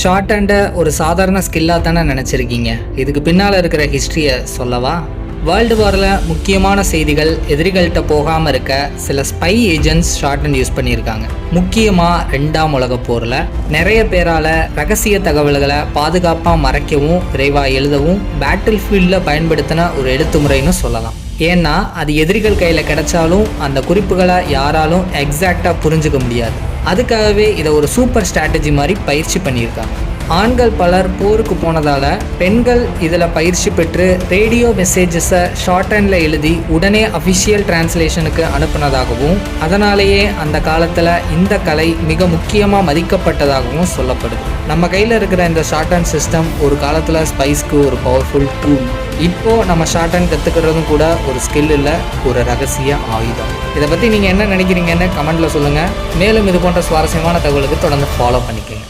Short ஹேண்டை ஒரு சாதாரண ஸ்கில்லாக தானே நினச்சிருக்கீங்க? இதுக்கு பின்னால் இருக்கிற ஹிஸ்ட்ரியை சொல்லவா? வேர்ல்டு வாரில் முக்கியமான செய்திகள் எதிரிகள்கிட்ட போகாமல் இருக்க சில spy agents short hand use பண்ணியிருக்காங்க. முக்கியமாக ரெண்டாம் உலக போரில். நிறைய பேரால் ரகசிய தகவல்களை பாதுகாப்பாக மறைக்கவும் விரைவாக எழுதவும் பேட்டில் ஃபீல்டில் பயன்படுத்தின ஒரு எழுத்து முறைன்னு சொல்லலாம். ஏன்னா அது எதிரிகள் கையில் கிடைச்சாலும் அந்த குறிப்புகளை யாராலும் எக்ஸாக்டாக புரிஞ்சுக்க முடியாது. அதுக்காகவே இதை ஒரு சூப்பர் ஸ்ட்ராட்டஜி மாதிரி பயிற்சி பண்ணியிருக்காங்க. ஆண்கள் பலர் போருக்கு போனதால் பெண்கள் இதில் பயிற்சி பெற்று ரேடியோ மெசேஜஸை ஷார்ட் ஹேண்டில் எழுதி உடனே அஃபிஷியல் டிரான்ஸ்லேஷனுக்கு அனுப்புனதாகவும் அதனாலேயே அந்த காலத்தில் இந்த கலை மிக முக்கியமாக மதிக்கப்பட்டதாகவும் சொல்லப்படுது. நம்ம கையில் இருக்கிற இந்த ஷார்ட் ஹேண்ட் சிஸ்டம் ஒரு காலத்தில் ஸ்பைஸ்க்கு ஒரு பவர்ஃபுல் டூல் இப்போ நம்ம ஷார்ட் ஹேண்ட் கற்றுக்கிறதும் கூட ஒரு ஸ்கில் இல்லை ஒரு ரகசிய ஆயுதம். இதை பற்றி நீங்கள் என்ன நினைக்கிறீங்கன்னு கமெண்ட்டில் சொல்லுங்கள் மேலும் இது போன்ற சுவாரஸ்யமான தகவலுக்கு தொடர்ந்து ஃபாலோ பண்ணிக்கோங்க.